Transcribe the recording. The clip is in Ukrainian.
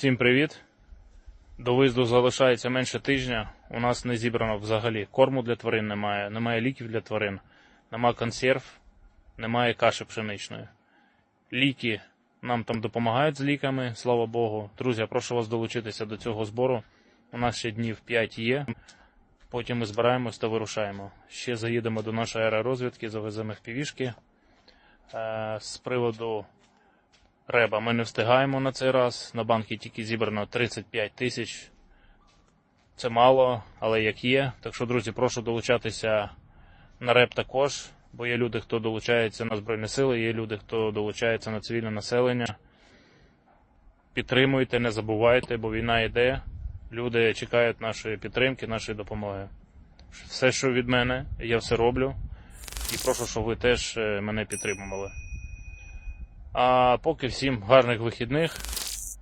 Всім привіт. До виїзду залишається менше тижня. У нас не зібрано взагалі. Корму для тварин немає, немає ліків для тварин, немає консерв, немає каші пшеничної. Ліки нам там допомагають з ліками, слава Богу. Друзі, я прошу вас долучитися до цього збору. У нас ще днів 5 є. Потім ми збираємось та вирушаємо. Ще заїдемо до нашої аеророзвідки, завеземо впівішки. Е, з приводу Реба ми не встигаємо на цей раз. На банки тільки зібрано 35 тисяч. Це мало, але як є. Так що, друзі, прошу долучатися на реп також, бо є люди, хто долучається на Збройні Сили, є люди, хто долучається на цивільне населення. Підтримуйте, не забувайте, бо війна йде. Люди чекають нашої підтримки, нашої допомоги. Все, що від мене, я все роблю. І прошу, щоб ви теж е, мене підтримували. А поки всім гарних вихідних.